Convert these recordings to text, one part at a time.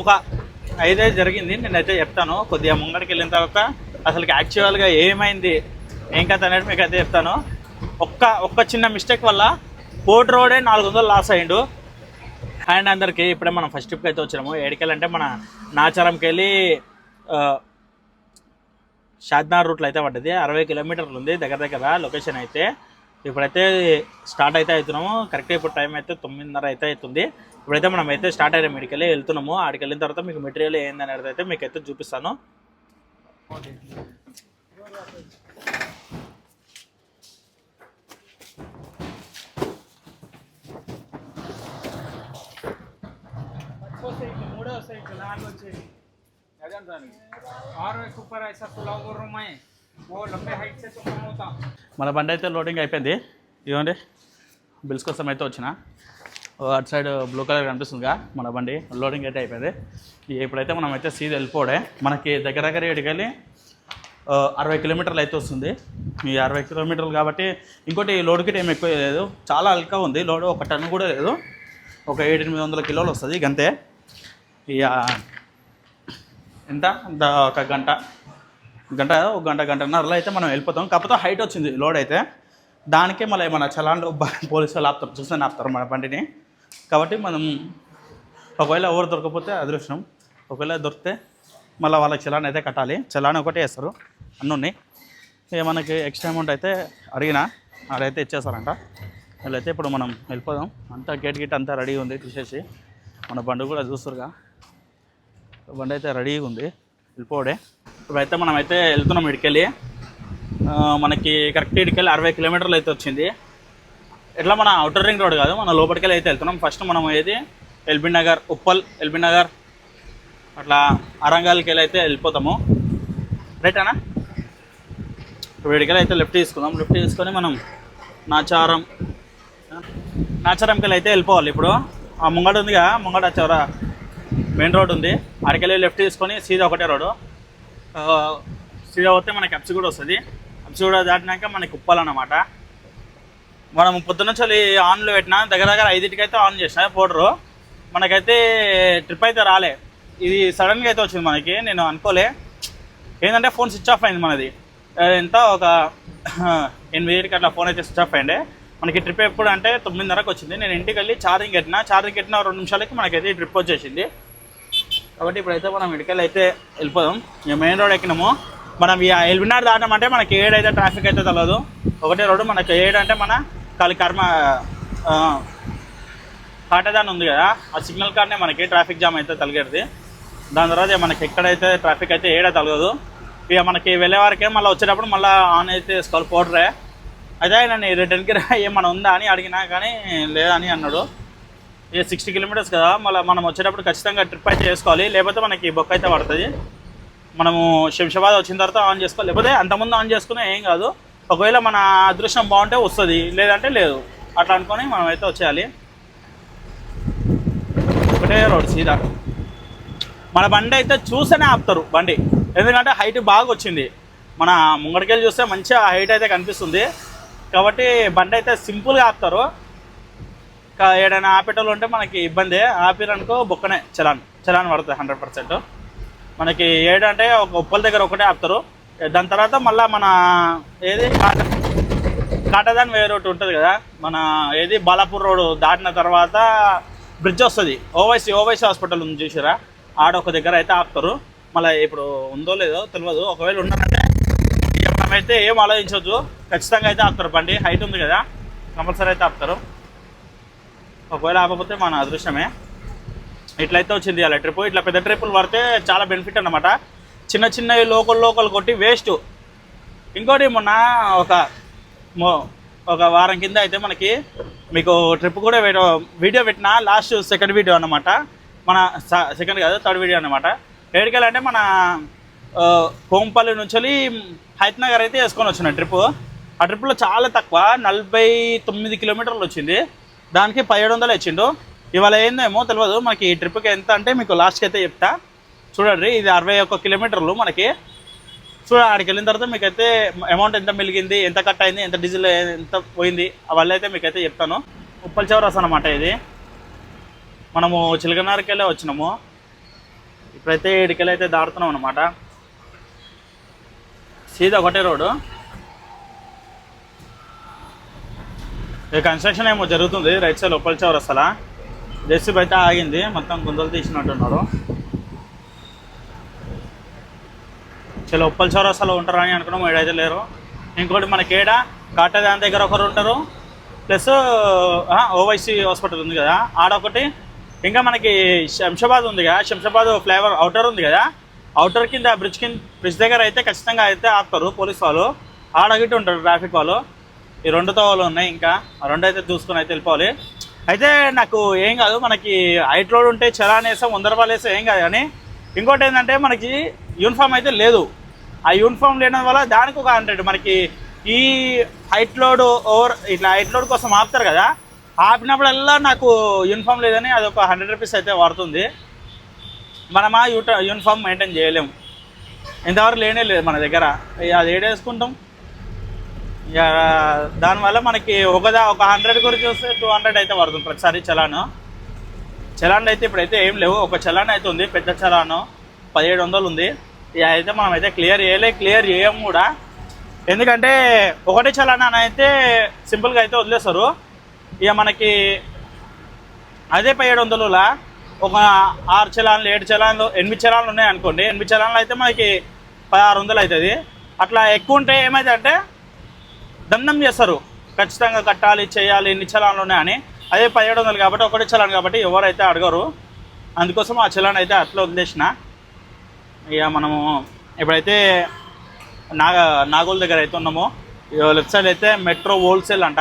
ఒక అయితే జరిగింది. నేనైతే చెప్తాను. కొద్దిగా ముంగడికి వెళ్ళిన తర్వాత అసలు యాక్చువల్గా ఏమైంది ఏం కథ అనేది మీకు అయితే చెప్తాను. ఒక్క ఒక్క చిన్న మిస్టేక్ వల్ల కోటి రోడే నాలుగు వందలు లాస్ అయ్యిండు. అండ్ అందరికీ ఇప్పుడే మనం ఫస్ట్ ట్రిప్కి అయితే వచ్చినాము. ఏడికెళ్ళంటే మన నాచారంకి వెళ్ళి షాద్నార్ రూట్లో అయితే పడ్డది. అరవై కిలోమీటర్లు ఉంది దగ్గర దగ్గర లొకేషన్ అయితే. ఇప్పుడైతే స్టార్ట్ అయితే అవుతున్నాము. కరెక్ట్ ఇప్పుడు టైం అయితే తొమ్మిదిన్నర అయితే అవుతుంది. ఇప్పుడైతే మనం అయితే స్టార్ట్ అయ్యాం మెడికల్ వెళ్తున్నాము. ఆడికి వెళ్ళిన తర్వాత మీకు మెటీరియల్ ఏందనేది అయితే మీకు అయితే చూపిస్తాను. ఆరు సూపర్ రూమ్ మన బండి అయితే లోడింగ్ అయిపోయింది. ఇవ్వండి బిల్స్ కోసం అయితే వచ్చిన. అటు సైడ్ బ్లూ కలర్ కనిపిస్తుందిగా మన బండి. లోడింగ్ అయితే అయిపోయింది. ఇప్పుడైతే మనం అయితే సీదా వెళ్ళిపోవడే. మనకి దగ్గర దగ్గర ఇటుకెళ్ళి అరవై కిలోమీటర్లు అయితే వస్తుంది. ఈ అరవై కిలోమీటర్లు కాబట్టి ఇంకోటి లోడ్ కిట్ ఏమి ఎక్కువ లేదు. చాలా అల్కా ఉంది. లోడ్ ఒక టన్ కూడా లేదు. ఒక ఏడు ఎనిమిది వందల కిలోలు వస్తుంది గంతే. ఇక ఎంత? ఒక గంట. గంట ఒక గంట గంటన్నరలో అయితే మనం వెళ్ళిపోతాం. కాకపోతే హైట్ వచ్చింది లోడ్ అయితే. దానికే మళ్ళీ మన చలాన్లు పోలీసు వాళ్ళు ఆపుతారు. చూస్తే ఆపుతారు మన బండిని. కాబట్టి మనం ఒకవేళ ఎవరు దొరకకపోతే అదృష్టం. ఒకవేళ దొరికితే మళ్ళీ వాళ్ళకి చలాన్ అయితే కట్టాలి. చలాన్ ఒకటే వేస్తారు. అన్నీ ఉన్నాయి. ఇక మనకి ఎక్స్ట్రా అమౌంట్ అయితే అడిగినా అడైతే ఇచ్చేస్తారంట. వీళ్ళైతే ఇప్పుడు మనం వెళ్ళిపోదాం. అంతా గేట్ గిట్ అంతా రెడీ ఉంది తీసేసి. మన బండి కూడా చూస్తారుగా. బండి అయితే రెడీగా ఉంది. వెళ్ళిపోవడే ఇప్పుడైతే మనం అయితే వెళ్తున్నాం ఇడికెళ్ళి మనకి కరెక్ట్ ఇడికెళ్ళి అరవై కిలోమీటర్లు అయితే వచ్చింది. ఇట్లా మన అవుటర్ రింగ్ రోడ్ కాదు మన లోపలికెళ్ళి అయితే వెళ్తున్నాం. ఫస్ట్ మనం ఏది? ఎల్బీ నగర్ ఉప్పల్ ఎల్బీ నగర్ అట్లా అరంగాల్కి వెళ్ళి అయితే వెళ్ళిపోతాము. రైట్ అన్నా అయితే లెఫ్ట్ తీసుకుందాం. లెఫ్ట్ తీసుకొని మనం నాచారం నాచారంకి వెళ్ళి అయితే వెళ్ళిపోవాలి. ఇప్పుడు ఆ ముంగడు ఉందిగా ముంగడ చివర మెయిన్ రోడ్ ఉంది. అడికెళ్ళి లెఫ్ట్ తీసుకొని సీదా ఒకటే రోడ్. సీదా పోతే మనకి అప్సిగూడ వస్తుంది. అప్సిగూడ దాటినాక మనకి ఉప్పాలన్నమాట మనం పొద్దున్న ఆన్లో పెట్టినా దగ్గర దగ్గర ఐదింటికి అయితే ఆన్ చేసిన పౌడరు. మనకైతే ట్రిప్ అయితే రాలే. ఇది సడన్గా అయితే వచ్చింది మనకి నేను అనుకోలే. ఏంటంటే ఫోన్ స్విచ్ ఆఫ్ అయింది మనది. ఎంత ఒక ఎనిమిదింటికి అట్లా ఫోన్ అయితే స్విచ్ ఆఫ్ అయింది. మనకి ట్రిప్ ఎప్పుడు అంటే తొమ్మిదిన్నరకు వచ్చింది. నేను ఇంటికి వెళ్ళి ఛార్జింగ్ పెట్టిన ఛార్జింగ్ పెట్టిన రెండు నిమిషాలకి మనకైతే ట్రిప్ వచ్చేసింది. కాబట్టి ఇప్పుడైతే మనం ఇటుకెళ్ళి అయితే వెళ్ళిపోదాం. ఇక మెయిన్ రోడ్ ఎక్కినాము. మనం ఎల్బినార్ దాటమంటే మనకి ఏడైతే ట్రాఫిక్ అయితే తెలియదు ఒకటే రోడ్డు మనకి ఏడు అంటే మన కర్మ కాటదాన్ ఉంది కదా ఆ సిగ్నల్ కార్డ్నే మనకి ట్రాఫిక్ జామ్ అయితే తలిగేది. దాని తర్వాత మనకి ఎక్కడైతే ట్రాఫిక్ అయితే ఏడా తలగదు. ఇక మనకి వెళ్ళేవారికే మళ్ళీ వచ్చేటప్పుడు మళ్ళీ ఆన్ అయితే వేసుకోవాలి పౌడరే. అయితే నన్ను రిటర్న్కి రా ఏమైనా ఉందా అని అడిగినా కానీ లేదని అన్నాడు. ఇక సిక్స్టీ కిలోమీటర్స్ కదా మళ్ళీ మనం వచ్చేటప్పుడు ఖచ్చితంగా ట్రిప్ అయితే చేసుకోవాలి. లేకపోతే మనకి బొక్క అయితే పడుతుంది. మనము శంషాబాద్ వచ్చిన తర్వాత ఆన్ చేసుకోవాలి. లేకపోతే అంతకుముందు ఆన్ చేసుకునే ఏం కాదు. ఒకవేళ మన అదృష్టం బాగుంటే వస్తుంది లేదంటే లేదు. అట్లా అనుకొని మనం అయితే వచ్చేయాలి. ఒకటే రోడ్ సీదా. మన బండి అయితే చూస్తేనే ఆపుతారు బండి. ఎందుకంటే హైట్ బాగా వచ్చింది. మన ముంగడికెళ్ళి చూస్తే మంచిగా హైట్ అయితే కనిపిస్తుంది. కాబట్టి బండి అయితే సింపుల్గా ఆపుతారు. ఏడైనా ఆపేటోళ్ళు ఉంటే మనకి ఇబ్బంది. ఆపిరనుకో బొక్కనే చలాన్ చలాన్ పడుతుంది హండ్రెడ్ పర్సెంట్. మనకి ఏడంటే ఒక ఉప్పల దగ్గర ఒకటే ఆపుతారు. దాని తర్వాత మళ్ళీ మన ఏది? కాటదాన్ వేరే ఒకటి ఉంటుంది కదా? మన ఏది? బాలాపూర్ రోడ్ దాటిన తర్వాత బ్రిడ్జ్ వస్తుంది. ఓవైసీ ఓవైసీ హాస్పిటల్ ఉంది చూసారా? ఆడ ఒక దగ్గర అయితే ఆపుతారు. మళ్ళీ ఇప్పుడు ఉందో లేదో తెలియదు ఒకవేళ ఉన్నారంటే ఇక మనమైతే ఏం ఆలోచించవచ్చు ఖచ్చితంగా అయితే ఆపుతారు. బండి హైట్ ఉంది కదా? కంపల్సరీ అయితే ఆపుతారు. ఒకవేళ ఆపకపోతే మన అదృష్టమే. ఇట్లయితే వచ్చింది అలా ట్రిప్. ఇట్లా పెద్ద ట్రిప్పులు పడితే చాలా బెనిఫిట్ అన్నమాట. చిన్న చిన్నవి లోకల్ లోకల్ కొట్టి వేస్ట్ ఇంకోటి మొన్న ఒక ఒక వారం కింద అయితే మనకి మీకు ట్రిప్ కూడా వీడియో పెట్టిన లాస్ట్ సెకండ్ వీడియో అనమాట మన సెకండ్ కాదు థర్డ్ వీడియో అనమాట ఏడికెళ్ళంటే మన కోంపల్లి నుంచి హైత్నగర్ అయితే వేసుకొని వచ్చిన ట్రిప్ ఆ ట్రిప్లో చాలా తక్కువ నలభై తొమ్మిది కిలోమీటర్లు వచ్చింది. దానికి పదిహేడు వందలు ఇచ్చిండు. ఇవాళ ఏందేమో తెలియదు మనకి ఈ ట్రిప్కి ఎంత అంటే మీకు లాస్ట్కి అయితే చెప్తా. చూడండి ఇది అరవై ఒక్క కిలోమీటర్లు మనకి. చూడ ఆడికి వెళ్ళిన తర్వాత మీకైతే అమౌంట్ ఎంత మిలిగింది ఎంత కట్ అయింది ఎంత డీజిల్ ఎంత పోయింది అవన్నీ అయితే మీకైతే చెప్తాను. ఉప్పల్ చౌరస్ అనమాట ఇది. మనము చిలకనారకి వచ్చినాము. ఇప్పుడైతే ఇడికెళ్ళి అయితే దాడుతున్నాం అనమాట సీదా ఒకటే రోడ్డు. ఈ కన్స్ట్రక్షన్ ఏమో జరుగుతుంది రైట్ సైడ్ ఉప్పల్ చౌర్ అలా. జెస్సీ అయితే ఆగింది మొత్తం గుంతలు తీసినట్టున్నారు. చాలా ఉప్పల్ చౌరస్తాలో ఉంటారని అనుకున్నాం ఏడైతే లేరు. ఇంకోటి మనకి కేడ కాటదాని దగ్గర ఒకరు ఉంటారు. ప్లస్ ఓవైసీ హాస్పిటల్ ఉంది కదా. ఆడొకటి ఇంకా మనకి శంషాబాద్ ఉంది కదా. శంషాబాద్ ఫ్లేవర్ అవుటర్ ఉంది కదా. అవుటర్ కింద బ్రిడ్జ్ కింద బ్రిడ్జ్ దగ్గర అయితే ఖచ్చితంగా అయితే ఆపుతారు పోలీస్ వాళ్ళు. ఆడగిట్టు ఉంటారు ట్రాఫిక్ వాళ్ళు. ఈ రెండు తోవలు ఉన్నాయి ఇంకా. ఆ రెండు అయితే చూసుకొని అయితే వెళ్ళిపోవాలి. అయితే నాకు ఏం కాదు మనకి హైట్ రోడ్ ఉంటే చలాన్ వేసాం వంద రూపాయలు వేస్తే ఏం కాదు కానీ ఇంకోటి ఏంటంటే మనకి యూనిఫామ్ అయితే లేదు. ఆ యూనిఫామ్ లేడం వల్ల దానికి ఒక హండ్రెడ్ మనకి ఈ హైట్ లోడ్ ఓవర్ ఇట్లా హైట్ లోడ్ కోసం ఆపుతారు కదా ఆపినప్పుడల్లా నాకు యూనిఫామ్ లేదని అది ఒక హండ్రెడ్ రూపీస్ అయితే పడుతుంది. మనం ఆ యూట యూనిఫామ్ మెయింటైన్ చేయలేము. ఇంతవరకు లేనే లేదు మన దగ్గర. అది ఏడేసుకుంటాం ఇక దానివల్ల మనకి ఒకదా ఒక హండ్రెడ్ గురించి చూస్తే టూ హండ్రెడ్ అయితే పడుతుంది ప్రతిసారి చలాను. చలాన్ అయితే ఇప్పుడైతే ఏం లేవు. ఒక చలాన్ అయితే ఉంది పెద్ద చలాను. పదిహేడు వందలు ఉంది. అయితే మనం అయితే క్లియర్ చేయలే క్లియర్ చేయము కూడా. ఎందుకంటే ఒకటే చలానా అయితే సింపుల్గా అయితే వదిలేస్తారు. ఇక మనకి అదే పదిహేడు వందలులా ఒక ఆరు చలాన్లు ఏడు చలాన్లు ఎనిమిది చలాన్లు ఉన్నాయి అనుకోండి. ఎనిమిది చలాన్లు అయితే మనకి పదహారు వందలు అవుతుంది. అట్లా ఎక్కువ ఉంటే ఏమైందంటే దండం చేస్తారు. ఖచ్చితంగా కట్టాలి చేయాలి ఎన్ని చలాన్లు ఉన్నాయని అదే పదిహేడు వందలు కాబట్టి ఒకటే చలాన్ కాబట్టి ఎవరైతే అడగరు అందుకోసం ఆ చలాన్ అయితే అట్లా వదిలేసిన. ఇక మనము ఇప్పుడైతే నాగ నాగోల్ దగ్గర అయితే ఉన్నాము. లెఫ్ట్ సైడ్ అయితే మెట్రో హోల్సేల్ అంట.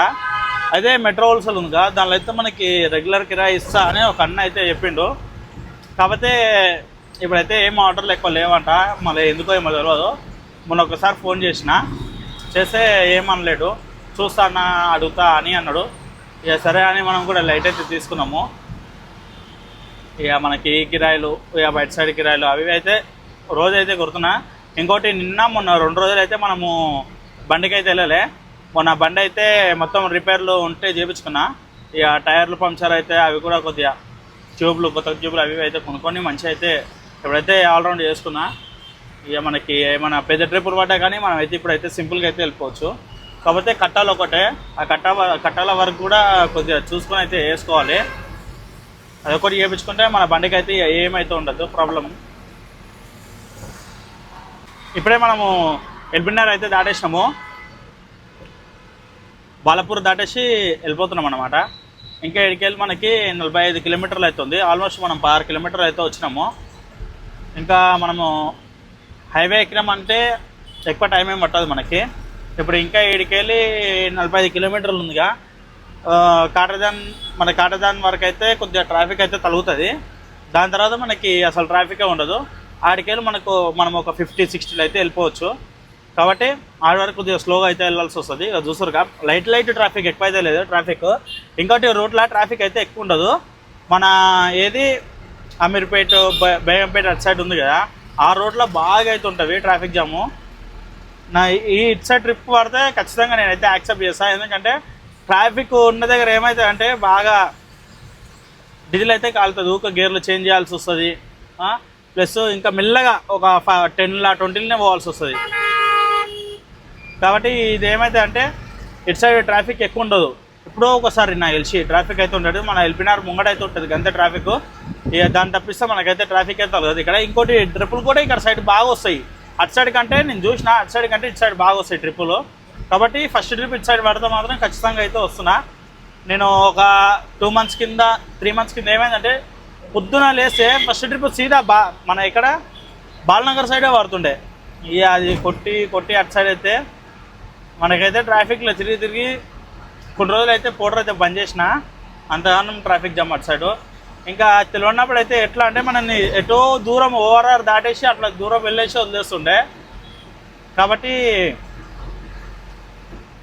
అయితే మెట్రో హోల్సేల్ ఉంది కదా దానిలో అయితే మనకి రెగ్యులర్ కిరాయి ఇస్తా అని ఒక అన్న అయితే చెప్పిండు. కాకపోతే ఇప్పుడైతే ఏం ఆర్డర్లు ఎక్కువ లేవంట. మళ్ళీ ఎందుకో ఏమో తెలియదు మొన్న ఒకసారి ఫోన్ చేసిన. చేస్తే ఏమనలేడు. చూస్తానా అడుగుతా అని అన్నాడు. ఇక సరే అని మనం కూడా లైట్ అయితే తీసుకున్నాము. ఇక మనకి కిరాయిలు ఇక బయట సైడ్ కిరాయిలు అవి అయితే రోజైతే గుర్తున్నా. ఇంకోటి నిన్న మొన్న రెండు రోజులైతే మనము బండికి అయితే వెళ్ళలే. మొన్న బండి అయితే మొత్తం రిపేర్లు ఉంటే చేపించుకున్నా. ఇక టైర్లు పంక్చర్ అయితే అవి కూడా కొద్దిగా ట్యూబ్లు కొత్త ట్యూబ్లు అవి అయితే కొనుక్కొని మంచిగా అయితే ఇప్పుడైతే ఆల్రౌండ్ చేసుకున్నా. ఇక మనకి ఏమైనా పెద్ద ట్రిప్పులు పడ్డా కానీ మనం అయితే ఇప్పుడైతే సింపుల్గా అయితే వెళ్ళిపోవచ్చు. కాకపోతే కట్టాలు ఒకటే. ఆ కట్ట కట్టాల వరకు కూడా కొద్దిగా చూసుకొని అయితే వేసుకోవాలి. అదొకటి చేయించుకుంటే మన బండికి అయితే ఏమైతే ఉండదు ప్రాబ్లం ఇప్పుడే మనము ఎల్బిన్నర్ అయితే దాటేసినాము. బాలపూర్ దాటేసి వెళ్ళిపోతున్నాం అనమాట ఇంకా ఇక్కడికి మనకి నలభై ఐదు కిలోమీటర్లు అవుతుంది. ఆల్మోస్ట్ మనం పదహారు కిలోమీటర్లు అయితే వచ్చినాము. ఇంకా మనము హైవే ఎక్కినామంటే ఎక్కువ టైం ఏం పట్టదు మనకి. ఇప్పుడు ఇంకా ఏడికెళ్ళి నలభై ఐదు కిలోమీటర్లు ఉందిగా. కాటజాన్ కాటదాన్ మన కాటదాన్ వరకు అయితే కొద్దిగా ట్రాఫిక్ అయితే తగ్గుతుంది. దాని తర్వాత మనకి అసలు ట్రాఫికే ఉండదు. ఆడికెళ్ళి మనకు మనం ఒక ఫిఫ్టీ సిక్స్టీలో అయితే వెళ్ళిపోవచ్చు. కాబట్టి ఆడ వరకు కొద్దిగా స్లోగా అయితే వెళ్ళాల్సి వస్తుంది. ఇక చూసారుగా లైట్ లైట్ ట్రాఫిక్ ఎక్కువ అయితే లేదు ట్రాఫిక్. ఇంకోటి రోడ్లో ట్రాఫిక్ అయితే ఎక్కువ ఉండదు. మన ఏది అమీర్పేట బేగంపేట అటు సైడ్ ఉంది కదా ఆ రోడ్లో బాగా అయితే ఉంటుంది ట్రాఫిక్ జాము. నా ఈ ఇటు సైడ్ ట్రిప్ పడితే ఖచ్చితంగా నేనైతే యాక్సెప్ట్ చేస్తాను ఎందుకంటే ట్రాఫిక్ ఉన్న దగ్గర ఏమవుతుంది అంటే బాగా డీజిల్ అయితే కాలుతుంది ఊక గేర్లు చేంజ్ చేయాల్సి వస్తుంది. ప్లస్ ఇంకా మెల్లగా ఒక టెన్లా ట్వంటీలనే పోవాల్సి వస్తుంది. కాబట్టి ఇది ఏమైతే అంటే ఇటు సైడ్ ట్రాఫిక్ ఎక్కువ ఉండదు. ఎప్పుడో ఒకసారి నాకు తెలిసి ట్రాఫిక్ అయితే ఉండదు. మన ఎల్పినార్ ముంగడైతే అయితే ఉంటుంది అంతే ట్రాఫిక్. ఇక దాన్ని తప్పిస్తే మనకైతే ట్రాఫిక్ అయితే తగ్గదు. ఇక్కడ ఇంకోటి ట్రిప్పులు కూడా ఇక్కడ సైడ్ బాగా వస్తాయి. అటు సైడ్ కంటే నేను చూసిన అటు సైడ్ కంటే ఇటు సైడ్ బాగా వస్తాయి ట్రిప్పులు. కాబట్టి ఫస్ట్ ట్రిప్ ఇటు సైడ్ పడితే మాత్రం ఖచ్చితంగా అయితే వస్తున్నా. నేను ఒక టూ మంత్స్ కింద త్రీ మంత్స్ కింద ఏమైందంటే పొద్దున లేస్తే ఫస్ట్ ట్రిప్ సీదా బా మన ఇక్కడ బాలనగర్ సైడే పడుతుండే ఇక అది కొట్టి కొట్టి అటు సైడ్ అయితే మనకైతే ట్రాఫిక్లో తిరిగి తిరిగి కొన్ని రోజులు అయితే పోటర్ అయితే బంద్ చేసిన అంతగానం ట్రాఫిక్ జామ్ అటు సైడు ఇంకా తెలియనప్పుడు అయితే ఎట్లా అంటే మనల్ని ఎటో దూరం ఓవరార్ దాటేసి అట్లా దూరం వెళ్ళేసి వదిలేస్తుండే. కాబట్టి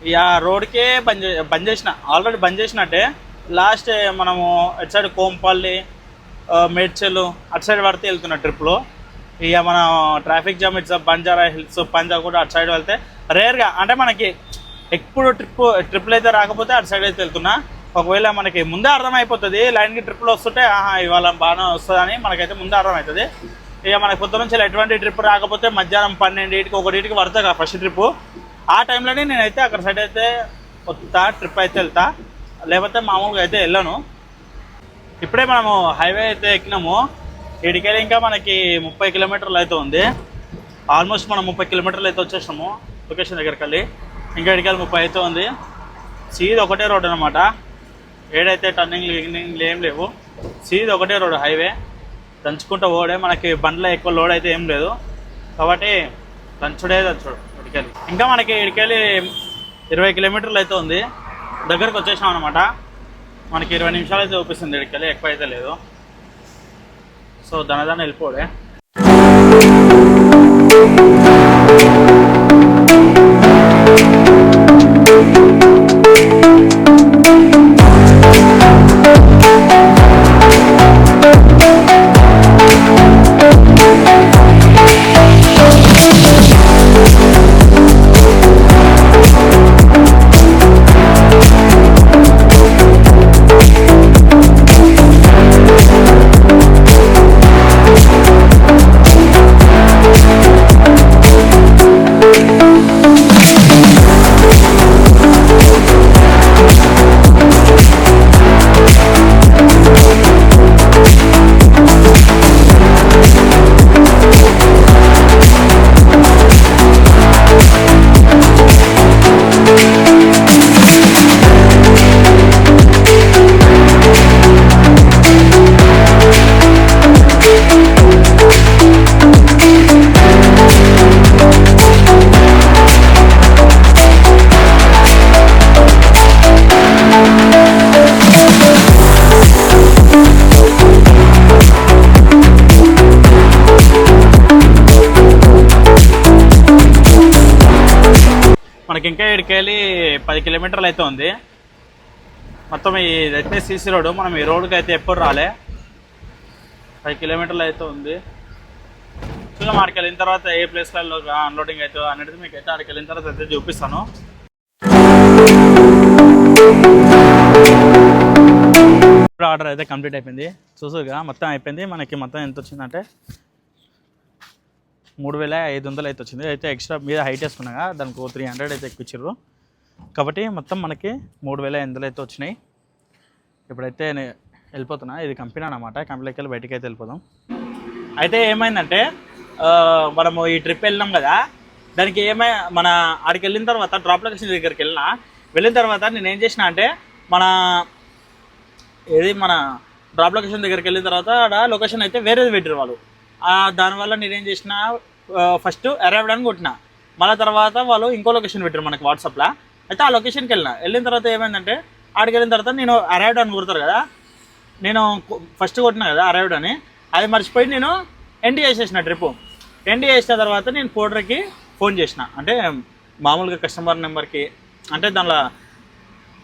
ఇక రోడ్కే బంద్ చే బంద్ చేసిన. ఆల్రెడీ బంద్ చేసినట్టే. లాస్ట్ మనము అటు సైడ్ కోంపల్లి మేడ్చల్ అటు సైడ్ పడితే వెళ్తున్న ట్రిప్లో ఇక మన traffic jam it's Banjara Hills Punjab కూడా అటు సైడ్ వెళ్తే రేర్గా అంటే మనకి ఎప్పుడు ట్రిప్ ట్రిప్లు అయితే రాకపోతే అటు సైడ్ అయితే వెళ్తున్నా. ఒకవేళ మనకి ముందే అర్థమైపోతుంది లైన్కి ట్రిప్లు వస్తుంటే ఆహా ఇవాళ బాగానే వస్తుందని మనకైతే ముందే అర్థమవుతుంది ఇక మనకి పొద్దు నుంచి ఎటువంటి ట్రిప్ రాకపోతే మధ్యాహ్నం పన్నెండింటికి ఒకటింటికి పడుతుంది కదా ఫస్ట్ ట్రిప్ ఆ టైంలోనే నేనైతే అక్కడ సైడ్ అయితే వస్తా ట్రిప్ అయితే వెళ్తా. లేకపోతే మామూలుగా అయితే వెళ్ళను. ఇప్పుడే మనము హైవే అయితే ఎక్కినాము. ఇడికెళ్ళి ఇంకా మనకి ముప్పై కిలోమీటర్లు అయితే ఉంది. ఆల్మోస్ట్ మనం ముప్పై కిలోమీటర్లు అయితే వచ్చేసాము లొకేషన్ దగ్గరికి వెళ్ళి ఇంకా ఇడికెళ్ళి ముప్పై అయితే ఉంది. సీది ఒకటే రోడ్ అనమాట ఏడైతే టర్నింగ్ గిర్నింగ్లు ఏం లేవు. సీది ఒకటే రోడ్ హైవే. దంచుకుంటూ పోడే మనకి బండ్లో ఎక్కువ లోడ్ అయితే ఏం లేదు. కాబట్టి దంచుడే దంచుడు ఇడికెళ్ళి ఇంకా మనకి ఇడికెళ్ళి ఇరవై కిలోమీటర్లు అయితే ఉంది. దగ్గరకు వచ్చేసాం అనమాట మనకి ఇరవై నిమిషాలు అయితే చూపిస్తుంది ఇక్కడికి ఎక్కువ అయితే లేదు. సో దనదాన వెళ్ళిపోడే. మనకి ఇంకా ఇక్కడికి వెళ్ళి పది కిలోమీటర్లు అయితే ఉంది మొత్తం ఇదైతే సీసీ రోడ్ మనం ఈ రోడ్కి అయితే ఎప్పుడు రాలే. పది కిలోమీటర్లు అయితే ఉంది చూద్దాం ఆడికి వెళ్ళిన తర్వాత ఏ ప్లేస్లలో అన్లోడింగ్ అవుతుందో అనేది మీకు అయితే అక్కడికి వెళ్ళిన తర్వాత అయితే చూపిస్తాను. ఇప్పుడు ఆర్డర్ అయితే కంప్లీట్ అయిపోయింది. చూసుగా మొత్తం అయిపోయింది. మనకి మొత్తం ఎంత వచ్చిందంటే మూడు వేల ఐదు వందలు అయితే వచ్చింది. అయితే ఎక్స్ట్రా మీద హైట్ వేసుకున్నాగా దానికి త్రీ హండ్రెడ్ అయితే ఎక్కించారు కాబట్టి మొత్తం మనకి మూడు వేల ఐదు అయితే వచ్చినాయి. ఇప్పుడైతే నేను వెళ్ళిపోతున్నా. ఇది కంపెనీ అనమాట కంపెనీకి వెళ్ళి బయటికి అయితే వెళ్ళిపోదాం. అయితే ఏమైందంటే మనము ఈ ట్రిప్ వెళ్ళినాం కదా. దానికి ఏమై మన ఆడికి వెళ్ళిన తర్వాత డ్రాప్ లొకేషన్ దగ్గరికి వెళ్ళినా. వెళ్ళిన తర్వాత నేను ఏం చేసిన అంటే మన ఏది మన డ్రాప్ లొకేషన్ దగ్గరికి వెళ్ళిన తర్వాత ఆడ లొకేషన్ అయితే వేరేది పెట్టారు వాళ్ళు. దానివల్ల నేనేం చేసిన ఫస్ట్ అరైవ్డ్ అని కొట్టిన. మళ్ళీ తర్వాత వాళ్ళు ఇంకో లొకేషన్ పెట్టారు మనకి వాట్సాప్లో అయితే ఆ లొకేషన్కి వెళ్ళిన. వెళ్ళిన తర్వాత ఏమైందంటే ఆడికి వెళ్ళిన తర్వాత నేను అరైవ్డ్ అని కొడతారు కదా. నేను ఫస్ట్ కొట్టిన కదా అరైవ్డ్ అని. అది మర్చిపోయి నేను ఎండి చేసేసిన ట్రిప్ ఎండి చేసిన తర్వాత నేను పోర్టర్కి ఫోన్ చేసిన. అంటే మామూలుగా కస్టమర్ నెంబర్కి అంటే దానిలో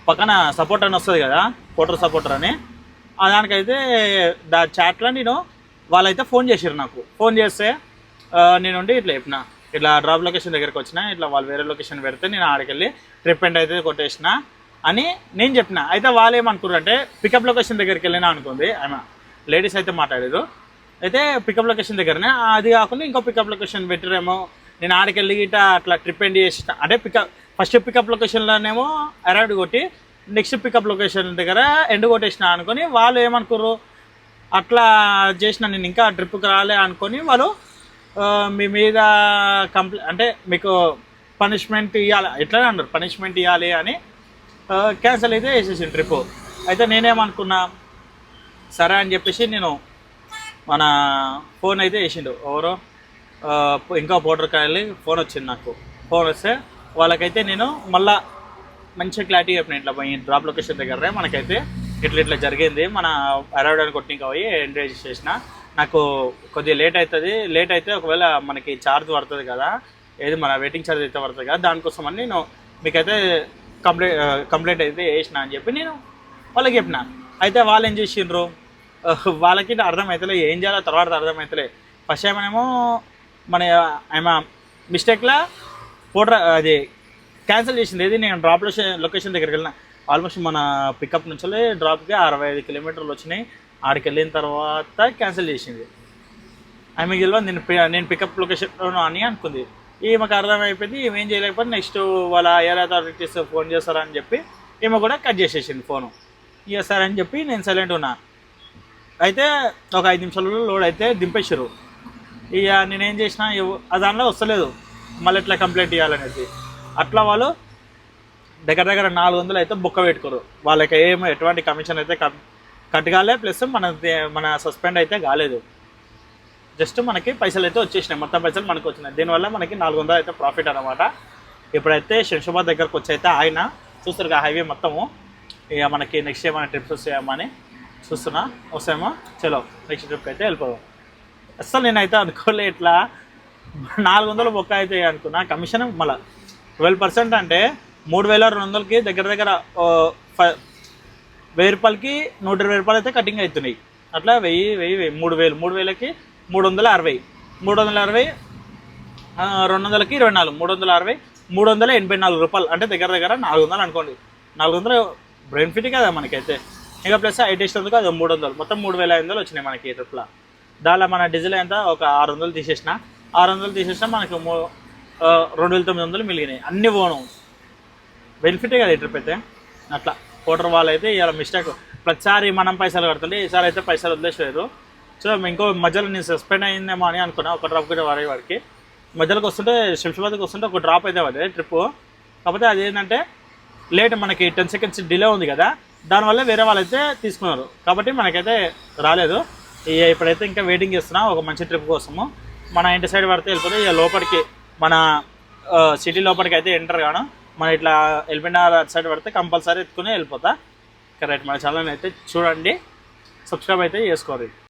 పక్కన సపోర్ట్ అని వస్తుంది కదా పోటర్ సపోర్టర్ అని. దానికైతే దా చాట్లో నేను వాళ్ళైతే ఫోన్ చేసారు నాకు. ఫోన్ చేస్తే నేనుండి నేను ఉండి ఇట్లా చెప్పిన. ఇట్లా డ్రాప్ లొకేషన్ దగ్గరికి వచ్చిన ఇట్లా వాళ్ళు వేరే లొకేషన్ పెడితే నేను ఆడికెళ్ళి ట్రిప్ ఎండ్ అయితే కొట్టేసిన అని నేను చెప్పిన. అయితే వాళ్ళు ఏమనుకున్నారు అంటే పికప్ లొకేషన్ దగ్గరికి వెళ్ళినా అనుకుంది. ఆమె లేడీస్ అయితే మాట్లాడేది. అయితే పికప్ లొకేషన్ దగ్గరనే అది కాకుండా ఇంకో పికప్ లొకేషన్ పెట్టారేమో నేను ఆడికెళ్ళి వెళ్ళి అట్లా ట్రిప్ ఎండ్ చేసిన అంటే పికప్ ఫస్ట్ పికప్ లొకేషన్లోనేమో అరైవ్డ్ కొట్టి నెక్స్ట్ పికప్ లొకేషన్ దగ్గర ఎండ్ కొట్టేసిన అనుకొని వాళ్ళు ఏమనుకుర్రు అట్లా చేసిన నేను ఇంకా ట్రిప్కి రాలే అనుకొని వాళ్ళు మీ మీద కంప్లై అంటే మీకు పనిష్మెంట్ ఇవ్వాలి ఎట్లా అన్నారు? పనిష్మెంట్ ఇవ్వాలి అని క్యాన్సిల్ అయితే వేసేసింది ట్రిప్ అయితే నేనేమనుకున్నా సరే అని చెప్పేసి నేను మన ఫోన్ అయితే వేసిండు. ఎవరో ఇంకా పోటర్ కాయలు ఫోన్ వచ్చింది నాకు. ఫోన్ వస్తే వాళ్ళకైతే నేను మళ్ళా మంచిగా క్లారిటీ చెప్పిన ఇట్లా పోయి డ్రాప్ లొకేషన్ దగ్గర మనకైతే ఇట్లా ఇట్లా జరిగింది. మన అరైవ్డ్ అని కొట్టి ఇంకా పోయి ఎండ్రేజ్ చేసిన నాకు కొద్దిగా లేట్ అవుతుంది లేట్ అయితే ఒకవేళ మనకి ఛార్జ్ పడుతుంది కదా ఏది మన వెయిటింగ్ ఛార్జ్ అయితే పడుతుంది కదా దానికోసం అని నేను మీకైతే కంప్లైంట్ కంప్లైంట్ అయితే వేసిన అని చెప్పి నేను వాళ్ళకి చెప్పిన. అయితే వాళ్ళు ఏం చేసిండ్రు? వాళ్ళకి అర్థమవుతలే ఏం చేయాలో తర్వాత అర్థమవుతలే ఫస్ట్ ఏమనేమో మన ఆమె మిస్టేక్లా ఫోటో అది క్యాన్సిల్ చేసింది. ఏది నేను డ్రాప్ లొకేషన్ లొకేషన్ దగ్గరికి వెళ్ళిన. ఆల్మోస్ట్ మన పికప్ నుంచి డ్రాప్కి అరవై ఐదు కిలోమీటర్లు వచ్చినాయి. ఆడికి వెళ్ళిన తర్వాత క్యాన్సిల్ చేసింది. ఆమె గెలవ నేను నేను పికప్ లొకేషన్ అని అనుకుంది. ఈమెకు అర్థమైపోయింది ఈమె ఏం చేయలేకపోతే నెక్స్ట్ వాళ్ళ ఎయిర్ అథారిటీస్ ఫోన్ చేస్తారని చెప్పి ఈమె కూడా కట్ చేసేసింది ఫోను. ఇక సరే అని చెప్పి నేను సైలెంట్ ఉన్నా. అయితే ఒక ఐదు నిమిషాలలో లోడ్ అయితే దింపేసారు ఇక నేనేం చేసిన దానిలో వస్తలేదు. మళ్ళీ ఎట్లా కంప్లైంట్ ఇవ్వాలనేది అట్లా వాళ్ళు దగ్గర దగ్గర నాలుగు వందలు అయితే బుక్క పెట్టుకోరు. వాళ్ళకి ఏం ఎటువంటి కమిషన్ అయితే కట్ కట్ కాలే ప్లస్ మన మన సస్పెండ్ అయితే కాలేదు. జస్ట్ మనకి పైసలు అయితే వచ్చేసినాయి. మొత్తం పైసలు మనకు వచ్చినాయి. దీనివల్ల మనకి నాలుగు వందలు అయితే ప్రాఫిట్ అనమాట ఇప్పుడైతే శంషాబాద్ దగ్గరకు వచ్చి అయితే ఆయన. చూస్తారు హైవే మొత్తము. ఇక మనకి నెక్స్ట్ ఏమైనా ట్రిప్స్ వస్తాయేమో అని చూస్తున్నా. వస్తాయేమో? చలో నెక్స్ట్ ట్రిప్కి అయితే వెళ్ళిపోదాం. అస్సలు నేనైతే అనుకోలే ఇట్లా. నాలుగు వందలు బొక్క అయితే అనుకున్నా. కమిషన్ మళ్ళీ ట్వెల్వ్ పర్సెంట్ అంటే మూడు వేల రెండు వందలకి దగ్గర దగ్గర వెయ్యి రూపాయలకి నూట ఇరవై రూపాయలు అయితే కటింగ్ అవుతున్నాయి. అట్లా వెయ్యి వెయ్యి వెయ్యి మూడు వేలు మూడు వేలకి మూడు వందల అరవై. మూడు వందల అరవై రెండు వందలకి ఇరవై నాలుగు మూడు వందల అరవై మూడు వందల ఎనభై నాలుగు రూపాయలు. అంటే దగ్గర దగ్గర నాలుగు వందలు అనుకోండి. నాలుగు వందలు బ్రెయిన్ ఫిట్ కదా మనకైతే. ఇంకా ప్లస్ ఐ టెస్ట్ అందుకు అది మూడు వందలు. మొత్తం మూడు వేల ఐదు వందలు వచ్చినాయి మనకి ఈ ట్రిప్లో. దానిలో మన డీజిల్ ఎంత? ఒక ఆరు వందలు తీసేసిన. ఆరు వందలు తీసేసిన మనకు మూ రెండు వేల తొమ్మిది వందలు మిగిలినాయి. అన్ని పోను బెనిఫిటే కదా ఈ ట్రిప్ అయితే అట్లా. కోటర్ వాళ్ళు అయితే ఇలా మిస్టేక్. ప్రతిసారి మనం పైసలు కడుతుంటే ఈసారి అయితే పైసలు వదిలేసారు సో ఇంకో మధ్యలో నేను సస్పెండ్ అయిందేమో అని అనుకున్నా. ఒక డ్రాప్ కూడా వాడే వాడికి. మధ్యలోకి వస్తుంటే శంషాబాద్కి వస్తుంటే ఒక డ్రాప్ అయితే పడే ట్రిప్ కాకపోతే అది ఏంటంటే లేట్ మనకి టెన్ సెకండ్స్ డిలే ఉంది కదా. దానివల్ల వేరే వాళ్ళు అయితే తీసుకున్నారు. కాబట్టి మనకైతే రాలేదు. ఇక ఇప్పుడైతే ఇంకా వెయిటింగ్ చేస్తున్నా ఒక మంచి ట్రిప్ కోసము. మన ఇంటి సైడ్ పడితే వెళ్ళిపోతే ఇక లోపలికి మన సిటీ లోపలికి అయితే ఎంటర్ కాను. మన ఇట్లా వెళ్ళిపోయిన అటు సైడ్ పడితే కంపల్సరీ ఎత్తుకుని వెళ్ళిపోతా. కరెక్ట్ మన ఛానల్ అయితే చూడండి. సబ్స్క్రైబ్ అయితే చేసుకోరు